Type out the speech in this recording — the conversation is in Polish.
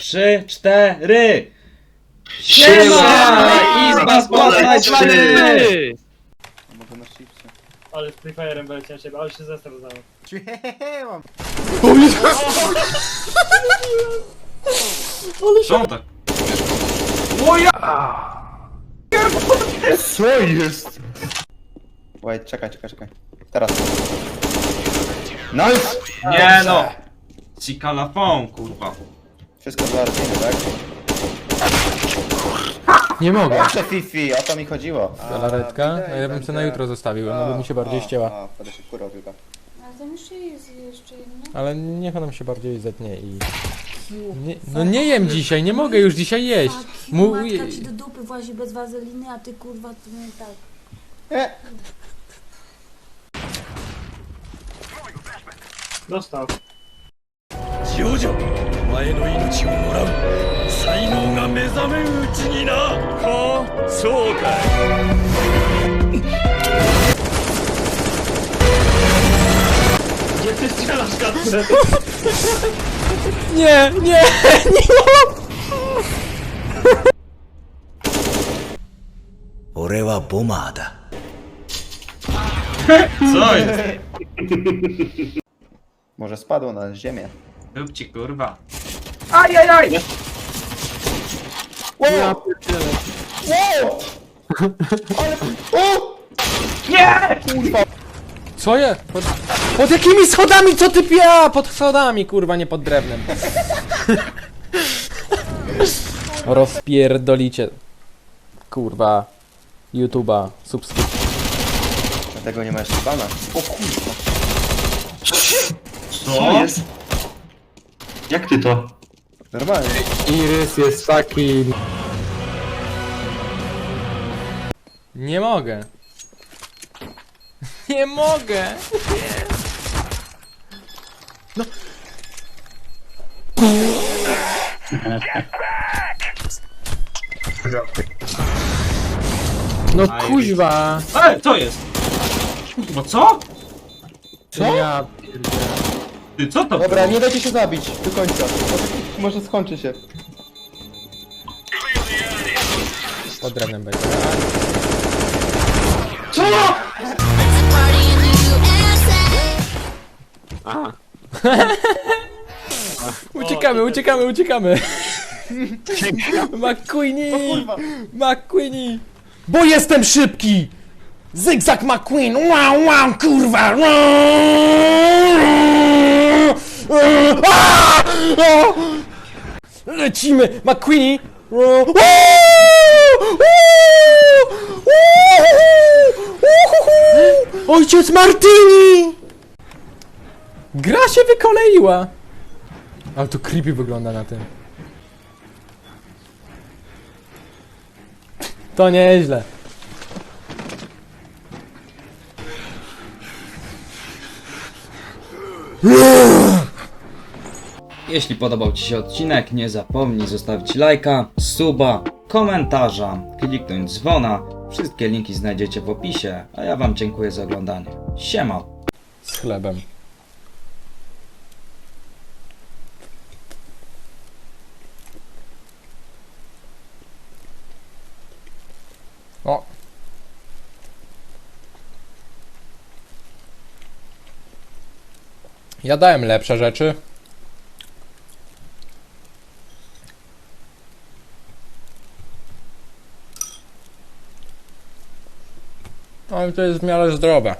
trzy, cztery! Siema! Izba spotkań Ty! Mogę na shifcie. Ale z Free Fire'em wyleciałem siebie, ale się zestaw znowu. Mam. Co tak? Co jest? Wait, czekaj, czekaj, czekaj. Teraz. Nice! Nie no! Cikalafon, kurwa. Wszystko dla rodziny, tak? Nie mogę. Proszę Fifi, o to mi chodziło. Galaretka? A ja bym sobie na jutro zostawił, no bo mi się bardziej ścięła. A, wtedy się kurwa chyba. Ale tam jeszcze jest jeszcze jedno. Ale niech ona mi się bardziej zetnie i... Nie, no nie jem dzisiaj, nie mogę już dzisiaj jeść. Fuck, Mu... matka ci do dupy włazi bez wazeliny, a ty kurwa to nie tak. E, Dostał. 少女お前の命をもらう才能が目覚めるうちになはあそうかい Gdzie ty strzelasz, Kacper? Nie, nie, nie mam! 俺はボマーだ Co jest? może spadło na ziemię. Róbcie kurwa. Wow! Wow! Ale... O! Nie! Kurwa! Co je? Pod, pod jakimi schodami? Co ty pia? Pod schodami, kurwa, nie pod drewnem. Rozpierdolicie. Kurwa. YouTube'a, subskrypcji. Dlatego nie ma jeszcze bana. O kurwa. Co? Jak ty to? Normalnie. Iris jest taki... Nie mogę. Nie mogę. No Aj, kuźwa! Ej, co jest? Kurwa, co? Co? Ja... Ty, co to Dobra, było? nie dajcie się zabić do końca. Może, może skończy się. Pod drewnem będzie. Aha. Uciekamy, uciekamy, uciekamy. McQueenie! McQueenie! Bo jestem szybki! Zygzak McQueen! Wow, wow, kurwa! Aaa! O! Lecimy! McQueenie! Ojciec Martini! Gra się wykoleiła! Ale to creepy wygląda na tym. To nieźle. Jeśli podobał Ci się odcinek, nie zapomnij zostawić lajka, suba, komentarza, kliknąć dzwona. Wszystkie linki znajdziecie w opisie, a ja Wam dziękuję za oglądanie. Siema! Z chlebem. O! Ja dałem lepsze rzeczy. Ale to jest w miarę zdrowe.